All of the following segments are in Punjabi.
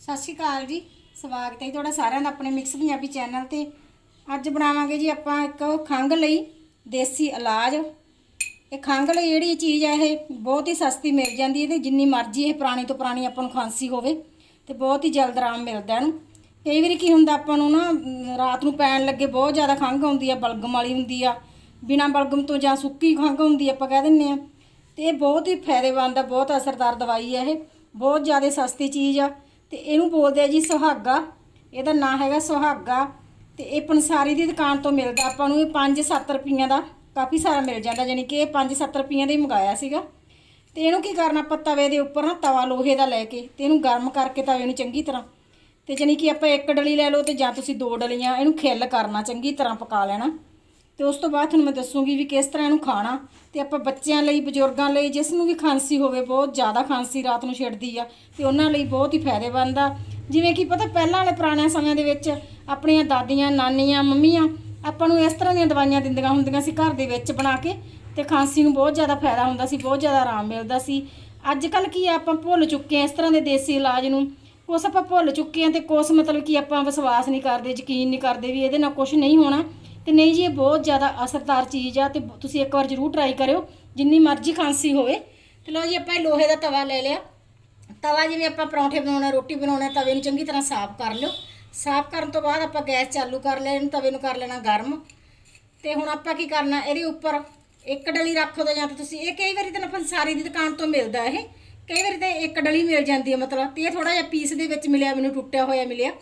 ਸਤਿ ਸ਼੍ਰੀ ਅਕਾਲ ਜੀ। ਸਵਾਗਤ ਹੈ ਤੁਹਾਡਾ ਸਾਰਿਆਂ ਦਾ ਆਪਣੇ ਮਿਕਸ ਪੰਜਾਬੀ ਚੈਨਲ ਤੇ। ਅੱਜ ਬਣਾਵਾਂਗੇ ਜੀ ਆਪਾਂ ਇੱਕ ਖੰਘ ਲਈ ਦੇਸੀ ਇਲਾਜ ਇਹ ਖੰਘ ਲਈ ਜਿਹੜੀ ਚੀਜ਼ ਹੈ, ਇਹ ਬਹੁਤ ਹੀ ਸਸਤੀ ਮਿਲ ਜਾਂਦੀ ਹੈ ਤੇ ਜਿੰਨੀ ਮਰਜ਼ੀ ਇਹ ਪੁਰਾਣੀ ਤੋਂ ਪੁਰਾਣੀ ਆਪਾਂ ਨੂੰ ਖਾਂਸੀ ਹੋਵੇ ਤੇ ਬਹੁਤ ਹੀ ਜਲਦ ਆਰਾਮ ਮਿਲਦਾ ਇਹਨੂੰ। ਕਈ ਵਾਰੀ ਕੀ ਹੁੰਦਾ ਆਪਾਂ ਨੂੰ ਨਾ, ਰਾਤ ਨੂੰ ਪੈਣ ਲੱਗੇ ਬਹੁਤ ਜ਼ਿਆਦਾ ਖੰਘ ਆਉਂਦੀ ਆ, ਬਲਗਮ ਵਾਲੀ ਹੁੰਦੀ ਆ, ਬਿਨਾਂ ਬਲਗਮ ਤੋਂ ਜਾਂ ਸੁੱਕੀ ਖੰਘ ਹੁੰਦੀ ਆਪਾਂ ਕਹਿ ਦਿੰਨੇ ਆ। ਤੇ ਇਹ ਬਹੁਤ ਹੀ ਫਾਇਦੇਮੰਦ ਆ, ਬਹੁਤ ਅਸਰਦਾਰ ਦਵਾਈ ਆ ਇਹ, ਬਹੁਤ ਜ਼ਿਆਦਾ ਸਸਤੀ ਚੀਜ਼ ਆ। ਤੇ ਇਹਨੂੰ ਬੋਲਦੇ ਆ ਜੀ ਸੁਹਾਗਾ। ਇਹਦਾ ਨਾਂ ਹੈਗਾ ਸੁਹਾਗਾ ਤੇ ਇਹ ਪੰਸਾਰੀ ਦੀ ਦੁਕਾਨ ਤੋਂ ਮਿਲਦਾ। ਆਪਾਂ ਨੂੰ ਇਹ 5-7 ਰੁਪਈਆਂ ਦਾ ਕਾਫੀ ਸਾਰਾ ਮਿਲ ਜਾਂਦਾ ਯਾਨੀ ਕਿ ਇਹ 5-7 ਰੁਪਈਆਂ ਦਾ ਹੀ ਮੰਗਾਇਆ ਸੀਗਾ। ਤੇ ਇਹਨੂੰ ਕੀ ਕਰਨਾ, ਆਪਾਂ ਤਵੇ ਦੇ ਉੱਪਰ ਨਾ ਤਵਾ ਲੋਹੇ ਦਾ ਲੈ ਕੇ ਤੇ ਇਹਨੂੰ ਗਰਮ ਕਰਕੇ ਤਵੇ ਨੂੰ ਚੰਗੀ ਤਰ੍ਹਾਂ ਤੇ ਜਾਣੀ ਕਿ ਆਪਾਂ ਇੱਕ ਡਲੀ ਲੈ ਲਓ ਤੇ ਜਾਂ ਤੁਸੀਂ ਦੋ ਡਲੀਆਂ ਇਹਨੂੰ ਖਿੱਲ ਕਰਨਾ ਚੰਗੀ ਤਰ੍ਹਾਂ ਪਕਾ ਲੈਣਾ। ਤੇ ਉਸ ਤੋਂ ਬਾਅਦ ਤੁਹਾਨੂੰ ਮੈਂ ਦੱਸੂਗੀ ਵੀ ਕਿਸ ਤਰ੍ਹਾਂ ਇਹਨੂੰ ਖਾਣਾ ਤੇ ਆਪਾਂ ਬੱਚਿਆਂ ਲਈ, ਬਜ਼ੁਰਗਾਂ ਲਈ, ਜਿਸ ਨੂੰ ਵੀ ਖਾਂਸੀ ਹੋਵੇ, ਬਹੁਤ ਜ਼ਿਆਦਾ ਖਾਂਸੀ ਰਾਤ ਨੂੰ ਛਿੜਦੀ ਆ ਤੇ ਉਹਨਾਂ ਲਈ ਬਹੁਤ ਹੀ ਫਾਇਦੇਮੰਦ ਆ। ਜਿਵੇਂ ਕਿ ਪਤਾ ਪਹਿਲਾਂ ਵਾਲੇ ਪੁਰਾਣੇ ਸਮਿਆਂ ਦੇ ਵਿੱਚ ਆਪਣੀਆਂ ਦਾਦੀਆਂ, ਨਾਨੀਆਂ, ਮੰਮੀਆਂ ਆਪਾਂ ਨੂੰ ਇਸ ਤਰ੍ਹਾਂ ਦੀਆਂ ਦਵਾਈਆਂ ਦਿੰਦੀਆਂ ਹੁੰਦੀਆਂ ਸੀ ਘਰ ਦੇ ਵਿੱਚ ਬਣਾ ਕੇ ਤੇ ਖਾਂਸੀ ਨੂੰ ਬਹੁਤ ਜ਼ਿਆਦਾ ਫਾਇਦਾ ਹੁੰਦਾ ਸੀ, ਬਹੁਤ ਜ਼ਿਆਦਾ ਆਰਾਮ ਮਿਲਦਾ ਸੀ। ਅੱਜ ਕੱਲ ਕੀ ਆ, ਆਪਾਂ ਭੁੱਲ ਚੁੱਕੇ ਆ ਇਸ ਤਰ੍ਹਾਂ ਦੇ ਦੇਸੀ ਇਲਾਜ ਨੂੰ। ਕੁਛ ਆਪਾਂ ਭੁੱਲ ਚੁੱਕੇ ਆ ਤੇ ਕੁਛ ਮਤਲਬ ਕਿ ਆਪਾਂ ਵਿਸ਼ਵਾਸ ਨਹੀਂ ਕਰਦੇ, ਯਕੀਨ ਨਹੀਂ ਕਰਦੇ ਵੀ ਇਹਦੇ ਨਾਲ ਕੁਝ ਨਹੀਂ ਹੋਣਾ। ਤੇ ਨਹੀਂ ਜੀ, ਇਹ ਬਹੁਤ ਜ਼ਿਆਦਾ ਅਸਰਦਾਰ ਚੀਜ਼ ਆ ਤੇ ਤੁਸੀਂ ਇੱਕ ਵਾਰ ਜ਼ਰੂਰ ਟਰਾਈ ਕਰਿਓ, ਜਿੰਨੀ ਮਰਜ਼ੀ ਖਾਂਸੀ ਹੋਵੇ। ਤੇ ਲਓ ਜੀ, ਆਪਾਂ ਇਹ ਲੋਹੇ ਦਾ ਤਵਾ ਲੈ ਲਿਆ। ਤਵਾ ਜਿਵੇਂ ਆਪਾਂ ਪਰੌਂਠੇ ਬਣਾਉਣਾ, ਰੋਟੀ ਬਣਾਉਣਾ, ਤਵੇ ਨੂੰ ਚੰਗੀ ਤਰ੍ਹਾਂ ਸਾਫ਼ ਕਰ ਲਿਓ। ਸਾਫ਼ ਕਰਨ ਤੋਂ ਬਾਅਦ ਆਪਾਂ ਗੈਸ ਚਾਲੂ ਕਰ ਲਿਆ, ਇਹਨੂੰ ਤਵੇ ਨੂੰ ਕਰ ਲੈਣਾ ਗਰਮ। ਤੇ ਹੁਣ ਆਪਾਂ ਕੀ ਕਰਨਾ, ਇਹਦੇ ਉੱਪਰ ਇੱਕ ਡਲੀ ਰੱਖੋ ਦੋ ਜਾਂ ਤਾਂ ਤੁਸੀਂ, ਇਹ ਕਈ ਵਾਰੀ ਤਾਂ ਪੰਸਾਰੀ ਦੀ ਦੁਕਾਨ ਤੋਂ ਮਿਲਦਾ ਇਹ। ਕਈ ਵਾਰੀ ਤਾਂ ਇੱਕ ਡਲੀ ਮਿਲ ਜਾਂਦੀ ਹੈ, ਮਤਲਬ, ਤੇ ਇਹ ਥੋੜਾ ਜਿਹਾ ਪੀਸ ਦੇ ਵਿੱਚ ਮਿਲਿਆ, ਮੈਨੂੰ ਟੁੱਟਿਆ ਹੋਇਆ ਮਿਲਿਆ।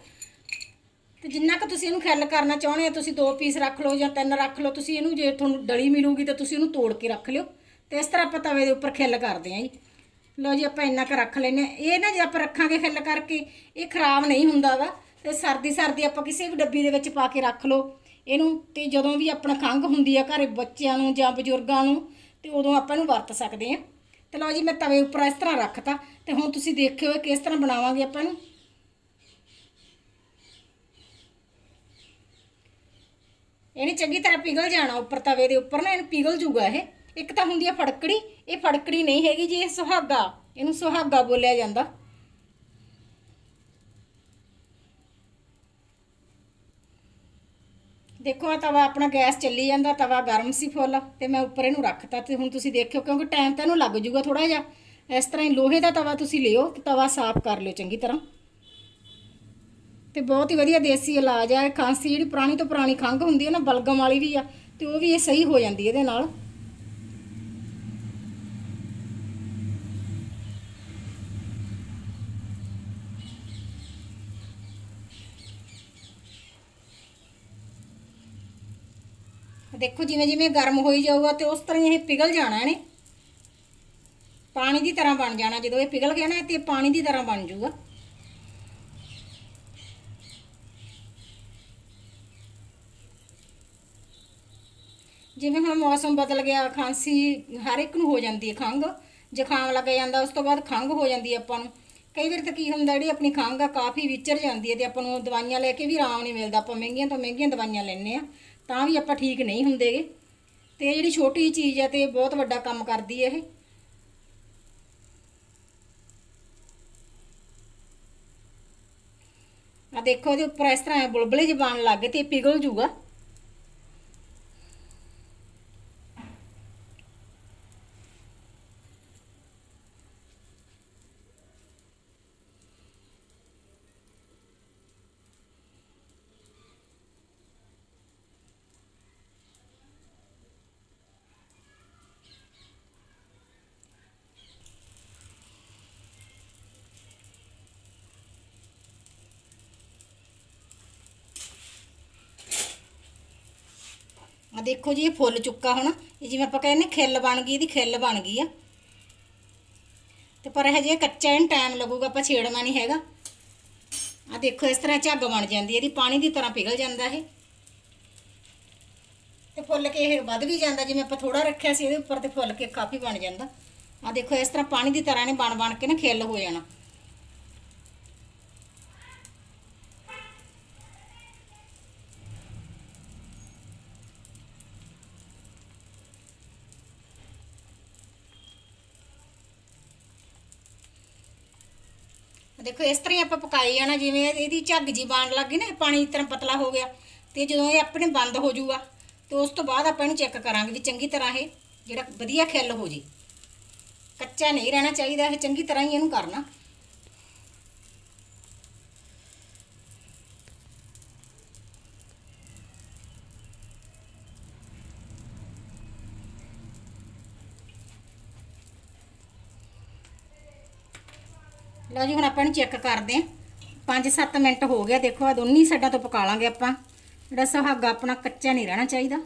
ਤੇ ਜਿੰਨਾ ਕੁ ਤੁਸੀਂ ਇਹਨੂੰ ਖੈਲ ਕਰਨਾ ਚਾਹੁੰਦੇ ਆ ਤੁਸੀਂ ਦੋ ਪੀਸ ਰੱਖ ਲਓ ਜਾਂ ਤਿੰਨ ਰੱਖ ਲਓ, ਤੁਸੀਂ ਇਹਨੂੰ ਜੇ ਤੁਹਾਨੂੰ ਡਲੀ ਮਿਲੂਗੀ ਤਾਂ ਤੁਸੀਂ ਉਹਨੂੰ ਤੋੜ ਕੇ ਰੱਖ ਲਿਓ। ਤੇ ਇਸ ਤਰ੍ਹਾਂ ਆਪਾਂ ਤਵੇ ਦੇ ਉੱਪਰ ਖਿੱਲ ਕਰਦੇ ਆਂ ਜੀ। ਲਓ ਜੀ, ਆਪਾਂ ਇੰਨਾ ਕੁ ਰੱਖ ਲੈਨੇ ਆ ਇਹ ਨਾ ਜੇ ਆਪਾਂ ਰੱਖਾਂਗੇ ਖਿੱਲ ਕਰਕੇ, ਇਹ ਖਰਾਬ ਨਹੀਂ ਹੁੰਦਾ ਵਾ। ਤੇ ਸਰਦੀ ਸਰਦੀ ਆਪਾਂ ਕਿਸੇ ਵੀ ਡੱਬੀ ਦੇ ਵਿੱਚ ਪਾ ਕੇ ਰੱਖ ਲਓ। ਇਹਨੂੰ ਤੇ ਜਦੋਂ ਵੀ ਆਪਣਾ ਖੰਘ ਹੁੰਦੀ ਆ ਘਰੇ ਬੱਚਿਆਂ ਨੂੰ ਜਾਂ ਬਜ਼ੁਰਗਾਂ ਨੂੰ, ਤੇ ਉਦੋਂ ਆਪਾਂ ਇਹਨੂੰ ਵਰਤ ਸਕਦੇ ਆ ਤੇ ਲਓ ਜੀ, ਮੈਂ ਤਵੇ ਉੱਪਰ ਇਸ ਤਰ੍ਹਾਂ ਰੱਖਤਾ। ਤੇ ਹੁਣ ਤੁਸੀਂ ਦੇਖਿਓ ਇਹ ਕਿਸ ਤਰ੍ਹਾਂ ਬਣਾਵਾਂਗੇ ਆਪਾਂ ਇਹਨੂੰ। ਇਹਨੇ ਚੰਗੀ ਤਰ੍ਹਾਂ ਪਿਘਲ ਜਾਣਾ ਉੱਪਰ ਤਵੇ ਦੇ ਉੱਪਰ ਨਾ, ਇਹਨੂੰ ਪਿਘਲ ਜੂਗਾ ਇਹ। ਇੱਕ ਤਾਂ ਹੁੰਦੀ ਹੈ ਫੜਕੜੀ, ਇਹ ਫੜਕੜੀ ਨਹੀਂ ਹੈਗੀ ਜੀ, ਇਹ ਸੁਹਾਗਾ। ਇਹਨੂੰ ਸੁਹਾਗਾ ਬੋਲਿਆ ਜਾਂਦਾ। ਦੇਖੋ ਆ ਤਵਾ ਆਪਣਾ ਗੈਸ ਚੱਲੀ ਜਾਂਦਾ, ਤਵਾ ਗਰਮ ਸੀ ਫੁੱਲ, ਤੇ ਮੈਂ ਉੱਪਰ ਇਹਨੂੰ ਰੱਖਤਾ। ਤੇ ਹੁਣ ਤੁਸੀਂ ਦੇਖਿਓ, ਕਿਉਂਕਿ ਟਾਈਮ ਤਾਂ ਇਹਨੂੰ ਲੱਗ ਜੂਗਾ ਥੋੜਾ ਜਿਹਾ। ਇਸ ਤਰ੍ਹਾਂ ਹੀ ਲੋਹੇ ਦਾ ਤਵਾ ਤੁਸੀਂ ਲਿਓ ਤੇ ਤਵਾ ਸਾਫ਼ ਕਰ ਲਿਓ ਚੰਗੀ ਤਰ੍ਹਾਂ। ਤੇ ਬਹੁਤ ਹੀ ਵਧੀਆ ਦੇਸੀ ਇਲਾਜ ਹੈ ਖਾਂਸੀ ਜਿਹੜੀ ਪੁਰਾਣੀ ਤੋਂ ਪੁਰਾਣੀ ਖੰਘ ਹੁੰਦੀ ਹੈ ਨਾ, ਬਲਗਮ ਵਾਲੀ ਵੀ ਆ, ਤੇ ਉਹ ਵੀ ਇਹ ਸਹੀ ਹੋ ਜਾਂਦੀ ਇਹਦੇ ਨਾਲ। ਦੇਖੋ ਜਿਵੇਂ ਜਿਵੇਂ ਗਰਮ ਹੋਈ ਜਾਊਗਾ ਤੇ ਉਸ ਤਰ੍ਹਾਂ ਹੀ ਇਹ ਪਿਘਲ ਜਾਣਾ ਇਹਨੇ। ਪਾਣੀ ਦੀ ਤਰ੍ਹਾਂ ਬਣ ਜਾਣਾ, ਜਦੋਂ ਇਹ ਪਿਘਲ ਗਿਆ ਨਾ, ਤੇ ਪਾਣੀ ਦੀ ਤਰ੍ਹਾਂ ਬਣ ਜਾਊਗਾ। ਜਿਵੇਂ ਹੁਣ ਮੌਸਮ ਬਦਲ ਗਿਆ, ਖਾਂਸੀ ਹਰ ਇੱਕ ਨੂੰ ਹੋ ਜਾਂਦੀ ਹੈ ਖੰਘ, ਜ਼ੁਕਾਮ ਲੱਗ ਜਾਂਦਾ, ਉਸ ਤੋਂ ਬਾਅਦ ਖੰਘ ਹੋ ਜਾਂਦੀ ਹੈ ਆਪਾਂ ਨੂੰ। ਕਈ ਵਾਰ ਤਾਂ ਕੀ ਹੁੰਦਾ, ਜਿਹੜੀ ਆਪਣੀ ਖੰਘ ਆ ਕਾਫੀ ਵਿਚਰ ਜਾਂਦੀ ਹੈ ਤੇ ਆਪਾਂ ਨੂੰ ਦਵਾਈਆਂ ਲੈ ਕੇ ਵੀ ਆਰਾਮ ਨਹੀਂ ਮਿਲਦਾ, ਆਪਾਂ ਮਹਿੰਗੀਆਂ ਤੋਂ ਮਹਿੰਗੀਆਂ ਦਵਾਈਆਂ ਲੈਂਦੇ ਆ ਤਾਂ ਵੀ ਆਪਾਂ ਠੀਕ ਨਹੀਂ ਹੁੰਦੇਗੇ ਤੇ ਇਹ ਜਿਹੜੀ ਛੋਟੀ ਜਿਹੀ ਚੀਜ਼ ਹੈ ਤੇ ਇਹ ਬਹੁਤ ਵੱਡਾ ਕੰਮ ਕਰਦੀ ਹੈ ਇਹ। ਆ ਦੇਖੋ ਇਹਦੇ ਉੱਪਰ ਇਸ ਤਰ੍ਹਾਂ ਬੁਲਬੁਲੇ ਜਿਹੇ ਬਣ ਲੱਗ ਗਏ ਤੇ ਇਹ ਪਿਘਲ ਜੂਗਾ। ਦੇਖੋ ਜੀ, ਇਹ ਫੁੱਲ ਚੁੱਕਾ ਹੁਣ। ਇਹ ਜਿਵੇਂ ਆਪਾਂ ਕਹਿੰਦੇ ਖਿੱਲ ਬਣ ਗਈ, ਇਹਦੀ ਖਿੱਲ ਬਣ ਗਈ ਆ। ਤੇ ਪਰ ਇਹ ਜੇ ਕੱਚਾ ਇਹਨੂੰ ਟਾਈਮ ਲੱਗੂਗਾ, ਆਪਾਂ ਛੇੜਨਾ ਨਹੀਂ ਹੈਗਾ। ਆ ਦੇਖੋ, ਇਸ ਤਰ੍ਹਾਂ ਝੱਗ ਬਣ ਜਾਂਦੀ ਇਹਦੀ ਪਾਣੀ ਦੀ ਤਰ੍ਹਾਂ ਪਿਘਲ ਜਾਂਦਾ ਇਹ। ਤੇ ਫੁੱਲ ਕੇ ਇਹ ਵੱਧ ਵੀ ਜਾਂਦਾ, ਜਿਵੇਂ ਆਪਾਂ ਥੋੜਾ ਰੱਖਿਆ ਸੀ, ਇਹਦੇ ਉੱਪਰ ਤੇ ਫੁੱਲ ਕੇ ਕਾਫੀ ਬਣ ਜਾਂਦਾ। ਆ ਦੇਖੋ, ਇਸ ਤਰ੍ਹਾਂ ਪਾਣੀ ਦੀ ਤਰ੍ਹਾਂ ਨੇ ਬਣ ਬਣ ਕੇ ਨਾ ਖਿੱਲ ਹੋ ਜਾਣਾ। ਦੇਖੋ, ਇਸ ਤਰ੍ਹਾਂ ਹੀ ਆਪਾਂ ਪਕਾਈ ਜਾਣਾ, ਜਿਵੇਂ ਇਹਦੀ ਝੱਗ ਜੀ ਬਾਣ ਲੱਗ ਗਈ ਨਾ, ਇਹ ਪਾਣੀ ਇਸ ਤਰ੍ਹਾਂ ਪਤਲਾ ਹੋ ਗਿਆ, ਤੇ ਜਦੋਂ ਇਹ ਆਪਣੇ ਬੰਦ ਹੋ ਜਾਊਗਾ, ਤੇ ਉਸ ਤੋਂ ਬਾਅਦ ਆਪਾਂ ਇਹਨੂੰ ਚੈੱਕ ਕਰਾਂਗੇ ਵੀ ਚੰਗੀ ਤਰ੍ਹਾਂ ਇਹ ਜਿਹੜਾ ਵਧੀਆ ਖਿੱਲ ਹੋ ਜੀ। ਕੱਚਾ ਨਹੀਂ ਰਹਿਣਾ ਚਾਹੀਦਾ, ਇਹ ਚੰਗੀ ਤਰ੍ਹਾਂ ਹੀ ਇਹਨੂੰ ਕਰਨਾ। ਲਓ ਜੀ, ਹੁਣ ਆਪਾਂ ਇਹਨੂੰ ਚੈੱਕ ਕਰਦੇ ਆਂ 5-7 ਮਿੰਟ ਹੋ ਗਿਆ, ਦੇਖੋ ਆ ਦੋਨੀ ਸਾਈਡਾਂ ਤੋਂ ਪਕਾ ਲਾਂਗੇ ਆਪਾਂ। ਜਿਹੜਾ ਸੁਹਾਗਾ ਆਪਣਾ ਕੱਚਾ ਨਹੀਂ ਰਹਿਣਾ ਚਾਹੀਦਾ।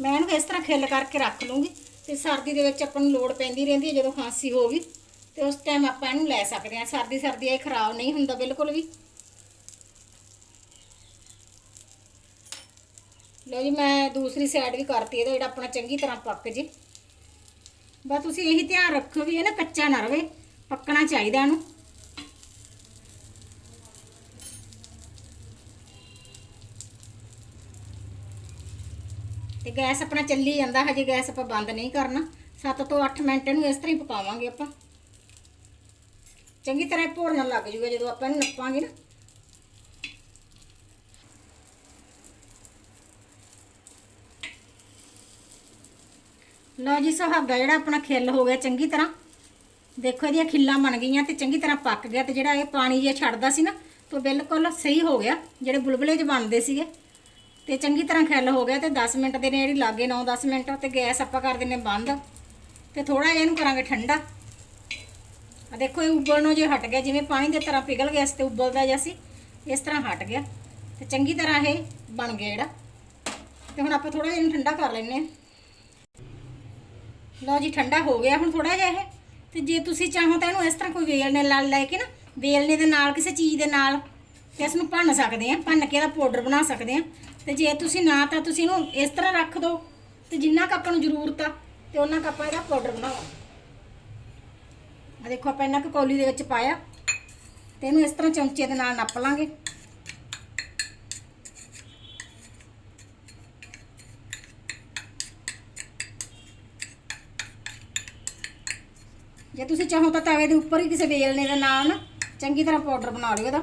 ਮੈਂ ਇਹਨੂੰ ਇਸ ਤਰ੍ਹਾਂ ਖਿੱਲ ਕਰਕੇ ਰੱਖ ਲੂੰਗੀ, ਤੇ ਸਰਦੀ ਦੇ ਵਿੱਚ ਆਪਾਂ ਨੂੰ ਲੋੜ ਪੈਂਦੀ ਰਹਿੰਦੀ ਹੈ, ਜਦੋਂ ਖਾਂਸੀ ਹੋਊਗੀ ਤੇ ਉਸ ਟਾਈਮ ਆਪਾਂ ਇਹਨੂੰ ਲੈ ਸਕਦੇ ਹਾਂ। ਸਰਦੀ ਸਰਦੀ ਇਹ ਖਰਾਬ ਨਹੀਂ ਹੁੰਦਾ ਬਿਲਕੁਲ ਵੀ। ਲਓ ਜੀ, ਮੈਂ ਦੂਸਰੀ ਸਾਈਡ ਵੀ ਕਰਤੀ ਇਹਦਾ, ਜਿਹੜਾ ਆਪਣਾ ਚੰਗੀ ਤਰ੍ਹਾਂ ਪੱਕ ਜੇ। ਬਸ ਤੁਸੀਂ ਇਹੀ ਧਿਆਨ ਰੱਖੋ ਵੀ ਇਹ ਨਾ ਕੱਚਾ ਨਾ ਰਵੇ, ਪੱਕਣਾ ਚਾਹੀਦਾ ਇਹਨੂੰ। ਤੇ ਗੈਸ ਆਪਣਾ ਚੱਲੀ ਜਾਂਦਾ, ਹਜੇ ਗੈਸ ਆਪਾਂ ਬੰਦ ਨਹੀਂ ਕਰਨਾ। 7 ਤੋਂ 8 ਮਿੰਟ ਇਹਨੂੰ ਇਸ ਤਰ੍ਹਾਂ ਹੀ ਪਕਾਵਾਂਗੇ ਆਪਾਂ। ਚੰਗੀ ਤਰ੍ਹਾਂ ਭੋਰਨ ਲੱਗ ਜੂਗਾ, ਜਦੋਂ ਆਪਾਂ ਇਹਨੂੰ ਨੱਪਾਂਗੇ ਨਾ। ਲਓ ਜੀ, ਸੁਹਾਗਾ ਜਿਹੜਾ ਆਪਣਾ ਖਿੱਲ ਹੋ ਗਿਆ ਚੰਗੀ ਤਰ੍ਹਾਂ। ਦੇਖੋ, ਇਹਦੀਆਂ ਖਿੱਲਾਂ ਬਣ ਗਈਆਂ ਤੇ ਚੰਗੀ ਤਰ੍ਹਾਂ ਪੱਕ ਗਿਆ ਤੇ ਜਿਹੜਾ ਇਹ ਪਾਣੀ ਜੇ ਛੱਡਦਾ ਸੀ ਨਾ ਤੋਂ ਬਿਲਕੁਲ ਸਹੀ ਹੋ ਗਿਆ। ਜਿਹੜੇ ਬੁਲਬੁਲੇ ਚ ਬਣਦੇ ਸੀਗੇ। ਤੇ ਚੰਗੀ ਤਰ੍ਹਾਂ ਖਿੱਲ ਹੋ ਗਿਆ ਤੇ 10 ਮਿੰਟ ਦੇ ਨੇ ਜਿਹੜੀ ਲਾਗੇ 9-10 ਮਿੰਟ ਤੇ ਗੈਸ ਆਪਾਂ ਕਰ ਦਿੰਨੇ ਬੰਦ। ਤੇ ਥੋੜਾ ਜਿਹਾ ਇਹਨੂੰ ਕਰਾਂਗੇ ਠੰਡਾ। ਆ ਦੇਖੋ, ਇਹ ਉਬਲਣੋਂ ਜੇ ਹਟ ਗਿਆ, ਜਿਵੇਂ ਪਾਣੀ ਦੇ ਤਰ੍ਹਾਂ ਪਿਘਲ ਗਿਆ ਸੀ ਤੇ ਉਬਲਦਾ ਜਿਹਾ ਸੀ, ਇਸ ਤਰ੍ਹਾਂ ਹਟ ਗਿਆ। ਤੇ ਚੰਗੀ ਤਰ੍ਹਾਂ ਇਹ ਬਣ ਗਿਆ ਜਿਹੜਾ। ਤੇ ਹੁਣ ਆਪਾਂ ਥੋੜਾ ਜਿਹਾ ਇਹਨੂੰ ਠੰਡਾ ਕਰ ਲੈਨੇ ਆ ਲਓ ਜੀ, ਠੰਡਾ ਹੋ ਗਿਆ ਹੁਣ ਥੋੜਾ ਜਿਹਾ ਇਹ। ਤੇ ਜੇ ਤੁਸੀਂ ਚਾਹੋ ਤਾਂ ਇਹਨੂੰ ਇਸ ਤਰ੍ਹਾਂ ਕੋਈ ਵੇਲਣੇ ਨਾਲ ਲੈ ਕੇ ਨਾ, ਵੇਲਣੇ ਦੇ ਨਾਲ, ਕਿਸੇ ਚੀਜ਼ ਦੇ ਨਾਲ, ਤੇ ਇਸ ਨੂੰ ਭੰਨ ਸਕਦੇ ਆ ਭੰਨ ਕੇ ਇਹਦਾ ਪਾਊਡਰ ਬਣਾ ਸਕਦੇ ਆ ਤੇ ਜੇ ਤੁਸੀਂ ਨਾ ਤਾਂ ਤੁਸੀਂ ਇਹਨੂੰ ਇਸ ਤਰ੍ਹਾਂ ਰੱਖ ਦਿਓ। ਤੇ ਜਿੰਨਾ ਕੁ ਨੂੰ ਜ਼ਰੂਰਤ ਆ, ਤੇ ਉਹਨਾਂ ਕੱਪਾਂ ਇਹਦਾ ਪਾਊਡਰ ਬਣਾਓ ਆ ਦੇਖੋ ਆਪਾਂ ਇਹਨਾਂ ਕੁ ਕੌਲੀ ਦੇ ਵਿੱਚ ਪਾਇਆ ਤੇ ਇਹਨੂੰ ਇਸ ਤਰ੍ਹਾਂ ਚਮਚੇ ਦੇ ਨਾਲ ਨੱਪ ਲਾਂਗੇ। ਜੇ ਤੁਸੀਂ ਚਾਹੋ ਤਾਂ ਤਵੇ ਦੇ ਉੱਪਰ ਹੀ ਕਿਸੇ ਵੇਲਣੇ ਦੇ ਨਾਲ ਨਾ ਚੰਗੀ ਤਰ੍ਹਾਂ ਪਾਊਡਰ ਬਣਾ ਲਿਓ ਇਹਦਾ।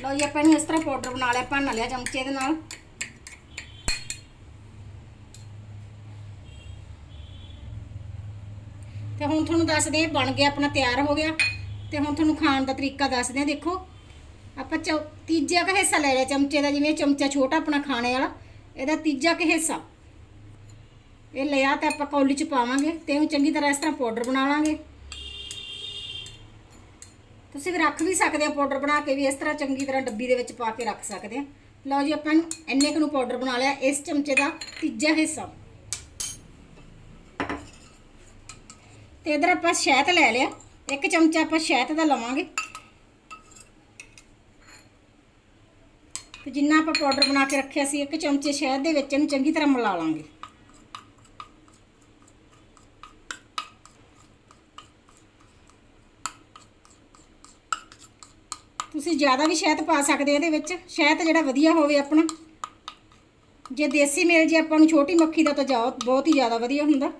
ਲਓ ਜੀ, ਆਪਾਂ ਇਹਨੂੰ ਇਸ ਤਰ੍ਹਾਂ ਪਾਊਡਰ ਬਣਾ ਲਿਆ, ਭੰਨ ਲਿਆ ਚਮਚੇ ਦੇ ਨਾਲ। ਤੇ ਹੁਣ ਤੁਹਾਨੂੰ ਦੱਸਦੇ ਹਾਂ, ਬਣ ਗਿਆ ਆਪਣਾ ਤਿਆਰ ਹੋ ਗਿਆ। ਤੇ ਹੁਣ ਤੁਹਾਨੂੰ ਖਾਣ ਦਾ ਤਰੀਕਾ ਦੱਸਦੇ ਹਾਂ, ਦੇਖੋ। ਆਪਾਂ ਚੌ, ਤੀਜਾ ਕੁ ਹਿੱਸਾ ਲੈ ਲਿਆ, ਚਮਚੇ ਦਾ ਜਿਵੇਂ ਇਹ ਚਮਚਾ ਛੋਟਾ ਆਪਣਾ ਖਾਣੇ ਵਾਲਾ, ਇਹਦਾ ਤੀਜਾ ਕੁ ਹਿੱਸਾ। ਇਹ ਲਿਆ ਤੇ ਆਪਾਂ ਕੌਲੀ ਚ ਪਾਵਾਂਗੇ ਤੇ ਇਹਨੂੰ ਚੰਗੀ ਤਰ੍ਹਾਂ ਇਸ ਤਰ੍ਹਾਂ ਪਾਊਡਰ ਬਣਾ ਲਾਂਗੇ। ਤੁਸੀਂ ਵੀ ਰੱਖ ਵੀ ਸਕਦੇ ਆ ਪਾਊਡਰ ਬਣਾ ਕੇ ਵੀ, ਇਸ ਤਰ੍ਹਾਂ ਚੰਗੀ ਤਰ੍ਹਾਂ ਡੱਬੀ ਦੇ ਵਿੱਚ ਪਾ ਕੇ ਰੱਖ ਸਕਦੇ ਆ ਲਓ ਜੀ, ਆਪਾਂ ਇਹਨੂੰ ਇੰਨੇ ਕੁ ਨੂੰ ਪਾਊਡਰ ਬਣਾ ਲਿਆ, ਇਸ ਚਮਚੇ ਦਾ ਤੀਜਾ ਹਿੱਸਾ। ਤੇ ਇਧਰ ਆਪਾਂ ਸ਼ਹਿਦ ਲੈ ਲਿਆ। ਇੱਕ ਚਮਚਾ ਆਪਾਂ ਸ਼ਹਿਦ ਦਾ ਲਵਾਂਗੇ। ਤੇ ਜਿੰਨਾ ਆਪਾਂ ਪਾਊਡਰ ਬਣਾ ਕੇ ਰੱਖਿਆ ਸੀ, ਇੱਕ ਚਮਚੇ ਸ਼ਹਿਦ ਦੇ ਵਿੱਚ ਇਹਨੂੰ ਚੰਗੀ ਤਰ੍ਹਾਂ ਮਿਲਾ ਲਾਂਗੇ। ਤੁਸੀਂ ਜ਼ਿਆਦਾ ਵੀ ਸ਼ਹਿਦ ਪਾ ਸਕਦੇ ਇਹਦੇ ਵਿੱਚ। ਸ਼ਹਿਦ ਜਿਹੜਾ ਵਧੀਆ ਹੋਵੇ ਆਪਣਾ। ਜੇ ਦੇਸੀ ਮਿਲ ਜੇ ਆਪਾਂ ਨੂੰ ਛੋਟੀ ਮੱਖੀ ਦਾ ਤਾਂ ਜਾਓ, ਬਹੁਤ ਹੀ ਜ਼ਿਆਦਾ ਵਧੀਆ ਹੁੰਦਾ।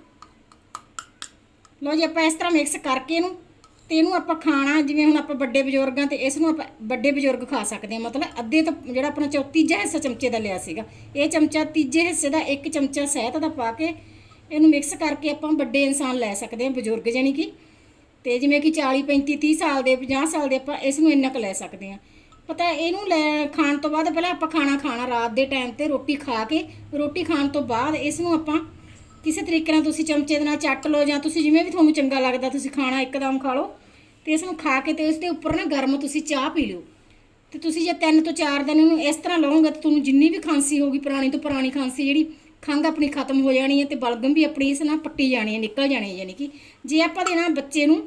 ਲਓ ਜੀ ਆਪਾਂ ਇਸ ਤਰ੍ਹਾਂ ਮਿਕਸ ਕਰਕੇ ਇਹਨੂੰ ਤੇ ਇਹਨੂੰ ਆਪਾਂ ਖਾਣਾ ਜਿਵੇਂ ਹੁਣ ਆਪਾਂ ਵੱਡੇ ਬਜ਼ੁਰਗਾਂ ਤੇ ਇਸ ਨੂੰ ਆਪਾਂ ਵੱਡੇ ਬਜ਼ੁਰਗ ਖਾ ਸਕਦੇ ਹਾਂ। ਮਤਲਬ ਅੱਧੇ ਤੋਂ ਜਿਹੜਾ ਆਪਣਾ ਚੌ, ਤੀਜਾ ਹਿੱਸਾ ਚਮਚੇ ਦਾ ਲਿਆ ਸੀਗਾ। ਇਹ ਚਮਚਾ ਤੀਜੇ ਹਿੱਸੇ ਦਾ ਇੱਕ ਚਮਚਾ ਸਹਿਤ ਦਾ ਪਾ ਕੇ ਇਹਨੂੰ ਮਿਕਸ ਕਰਕੇ ਆਪਾਂ ਵੱਡੇ ਇਨਸਾਨ ਲੈ ਸਕਦੇ ਹਾਂ, ਬਜ਼ੁਰਗ ਜਾਨੀ ਕਿ। ਤੇ ਜਿਵੇਂ ਕਿ 40 35 30 ਸਾਲ ਦੇ 50 ਸਾਲ ਦੇ ਆਪਾਂ ਇਸ ਨੂੰ ਇੰਨਾ ਕੁ ਲੈ ਸਕਦੇ ਹਾਂ। ਪਤਾ ਇਹਨੂੰ ਲੈ ਖਾਣ ਤੋਂ ਬਾਅਦ ਪਹਿਲਾਂ ਆਪਾਂ ਖਾਣਾ ਖਾਣਾ ਰਾਤ ਦੇ ਟਾਈਮ ਤੇ ਰੋਟੀ ਖਾ ਕੇ, ਰੋਟੀ ਖਾਣ ਤੋਂ ਬਾਅਦ ਇਸ ਨੂੰ ਆਪਾਂ ਕਿਸੇ ਤਰੀਕੇ ਨਾਲ ਤੁਸੀਂ ਚਮਚੇ ਦੇ ਨਾਲ ਚੱਟ ਲਓ ਜਾਂ ਤੁਸੀਂ ਜਿਵੇਂ ਵੀ ਤੁਹਾਨੂੰ ਚੰਗਾ ਲੱਗਦਾ ਤੁਸੀਂ ਖਾਣਾ ਇੱਕਦਮ ਖਾ ਲਓ ਤੇ ਇਸ ਨੂੰ ਖਾ ਕੇ ਤੇ ਉਸ ਦੇ ਉੱਪਰ ਨਾ ਗਰਮ ਤੁਸੀਂ ਚਾਹ ਪੀ ਲਿਓ। ਤੇ ਤੁਸੀਂ ਜੇ ਤਿੰਨ ਤੋਂ ਚਾਰ ਦਿਨ ਇਹਨੂੰ ਇਸ ਤਰ੍ਹਾਂ ਲਓਗੇ ਤਾਂ ਤੁਹਾਨੂੰ ਜਿੰਨੀ ਵੀ ਖਾਂਸੀ ਹੋਗੀ ਪੁਰਾਣੀ ਤੋਂ ਪੁਰਾਣੀ ਖਾਂਸੀ ਜਿਹੜੀ ਖੰਘ ਆਪਣੀ ਖਤਮ ਹੋ ਜਾਣੀ ਹੈ ਤੇ ਬਲਗਮ ਵੀ ਆਪਣੀ ਇਸ ਨਾਲ ਪੱਟੀ ਜਾਣੀ ਹੈ, ਨਿਕਲ ਜਾਣੀ ਹੈ ਯਾਨੀ ਕਿ ਜੇ ਆਪਾਂ ਦੇਣਾ ਬੱਚੇ ਨੂੰ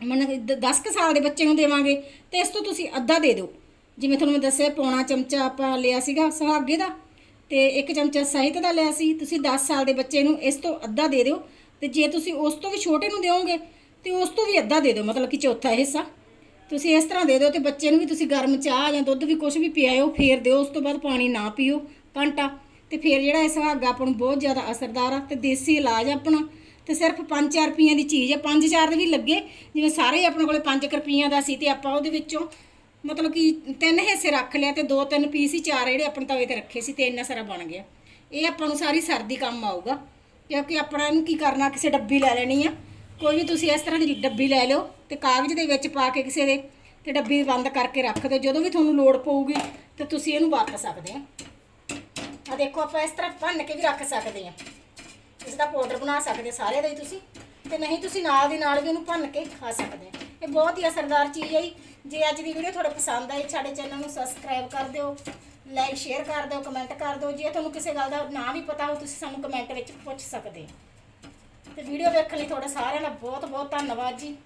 ਮਨ 10 ਕੁ ਸਾਲ ਦੇ ਬੱਚੇ ਨੂੰ ਦੇਵਾਂਗੇ ਤੇ ਇਸ ਤੋਂ ਤੁਸੀਂ ਅੱਧਾ ਦੇ ਦਿਓ। ਜਿਵੇਂ ਤੁਹਾਨੂੰ ਮੈਂ ਦੱਸਿਆ ਪੌਣਾ ਚਮਚਾ ਆਪਾਂ ਲਿਆ ਸੀਗਾ, ਸੁਹਾਗੇ ਦਾ ਤੇ ਇੱਕ ਚਮਚਾ ਸਾਹਿਤ ਦਾ ਲਿਆ ਸੀ। ਤੁਸੀਂ 10 ਸਾਲ ਦੇ ਬੱਚੇ ਨੂੰ ਇਸ ਤੋਂ ਅੱਧਾ ਦੇ ਦਿਓ। ਤੇ ਜੇ ਤੁਸੀਂ ਉਸ ਤੋਂ ਵੀ ਛੋਟੇ ਨੂੰ ਦਿਓਗੇ, ਤੇ ਉਸ ਤੋਂ ਵੀ ਅੱਧਾ ਦੇ ਦਿਓ। ਮਤਲਬ ਕਿ ਚੌਥਾ ਹਿੱਸਾ। ਤੁਸੀਂ ਇਸ ਤਰ੍ਹਾਂ ਦੇ ਦਿਓ ਤੇ ਬੱਚੇ ਨੂੰ ਵੀ ਤੁਸੀਂ ਗਰਮ ਚਾਹ ਜਾਂ ਦੁੱਧ ਵੀ ਕੁਝ ਵੀ ਪਿਆਇਓ, ਫੇਰ ਦਿਓ। ਉਸ ਤੋਂ ਬਾਅਦ ਪਾਣੀ ਨਾ ਪੀਓ, ਘੰਟਾ। ਤੇ ਫੇਰ ਜਿਹੜਾ ਇਹ ਸੁਹਾਗਾ ਆਪਾਂ ਨੂੰ ਬਹੁਤ ਜ਼ਿਆਦਾ ਅਸਰਦਾਰ ਆ। ਤੇ ਦੇਸੀ ਇਲਾਜ ਆਪਣਾ। ਤੇ ਸਿਰਫ 5-4 ਰੁਪਈਆਂ ਦੀ ਚੀਜ਼ ਹੈ 5-4 ਦੇ ਵੀ ਲੱਗੇ। ਜਿਵੇਂ ਸਾਰੇ ਆਪਣੇ ਕੋਲੇ 5 ਰੁਪਈਆਂ ਦਾ ਸੀ ਤੇ ਆਪਾਂ ਉਹਦੇ ਵਿੱਚੋਂ ਮਤਲਬ ਕਿ ਤਿੰਨ ਹਿੱਸੇ ਰੱਖ ਲਿਆ ਤੇ ਦੋ ਤਿੰਨ ਪੀਸ ਹੀ ਚਾਰ ਜਿਹੜੇ ਆਪਣੇ ਤਵੇ ਤੇ ਰੱਖੇ ਸੀ ਤੇ ਇੰਨਾ ਸਾਰਾ ਬਣ ਗਿਆ। ਇਹ ਆਪਾਂ ਨੂੰ ਸਾਰੀ ਸਰਦੀ ਕੰਮ ਆਊਗਾ, ਕਿਉਂਕਿ ਆਪਣਾ ਇਹਨੂੰ ਕੀ ਕਰਨਾ, ਕਿਸੇ ਡੱਬੀ ਲੈ ਲੈਣੀ ਆ। ਕੋਈ ਵੀ ਤੁਸੀਂ ਇਸ ਤਰ੍ਹਾਂ ਦੀ ਡੱਬੀ ਲੈ ਲਿਓ ਤੇ ਕਾਗਜ਼ ਦੇ ਵਿੱਚ ਪਾ ਕੇ ਕਿਸੇ ਦੇ ਤੇ ਡੱਬੀ ਬੰਦ ਕਰਕੇ ਰੱਖ ਦਿਓ। ਜਦੋਂ ਵੀ ਤੁਹਾਨੂੰ ਲੋੜ ਪਊਗੀ ਤੇ ਤੁਸੀਂ ਇਹਨੂੰ ਵਰਤ ਸਕਦੇ ਆ। ਆ ਦੇਖੋ, ਆਪਾਂ ਇਸ ਤਰ੍ਹਾਂ ਭੰਨ ਕੇ ਵੀ ਰੱਖ ਸਕਦੇ ਆ। ਇਸ ਦਾ ਪਾਊਡਰ ਬਣਾ ਸਕਦੇ ਸਾਰੇ ਦਾ ਹੀ ਤੁਸੀਂ। ਤੇ ਨਹੀਂ, ਤੁਸੀਂ ਨਾਲ ਦੀ ਨਾਲ ਵੀ ਇਹਨੂੰ ਭੰਨ ਕੇ ਖਾ ਸਕਦੇ ਆ। ਇਹ ਬਹੁਤ ਹੀ ਅਸਰਦਾਰ ਚੀਜ਼ ਹੈ ਜੀ। ਜੇ ਅੱਜ ਦੀ ਵੀਡੀਓ ਤੁਹਾਨੂੰ ਪਸੰਦ ਆਈ, ਸਾਡੇ ਚੈਨਲ ਨੂੰ ਸਬਸਕ੍ਰਾਈਬ ਕਰ ਦਿਓ ਲਾਈਕ ਸ਼ੇਅਰ ਕਰ ਦਿਓ ਕਮੈਂਟ ਕਰ ਦਿਓ। ਜੇ ਤੁਹਾਨੂੰ ਕਿਸੇ ਗੱਲ ਦਾ ਨਾ ਵੀ ਪਤਾ ਹੋ ਤੁਸੀਂ ਸਾਨੂੰ ਕਮੈਂਟ ਵਿੱਚ ਪੁੱਛ ਸਕਦੇ ਹੋ। ਤੇ ਵੀਡੀਓ ਵੇਖਣ ਲਈ ਤੁਹਾਡਾ ਸਾਰਿਆਂ ਦਾ ਬਹੁਤ ਬਹੁਤ ਧੰਨਵਾਦ ਜੀ।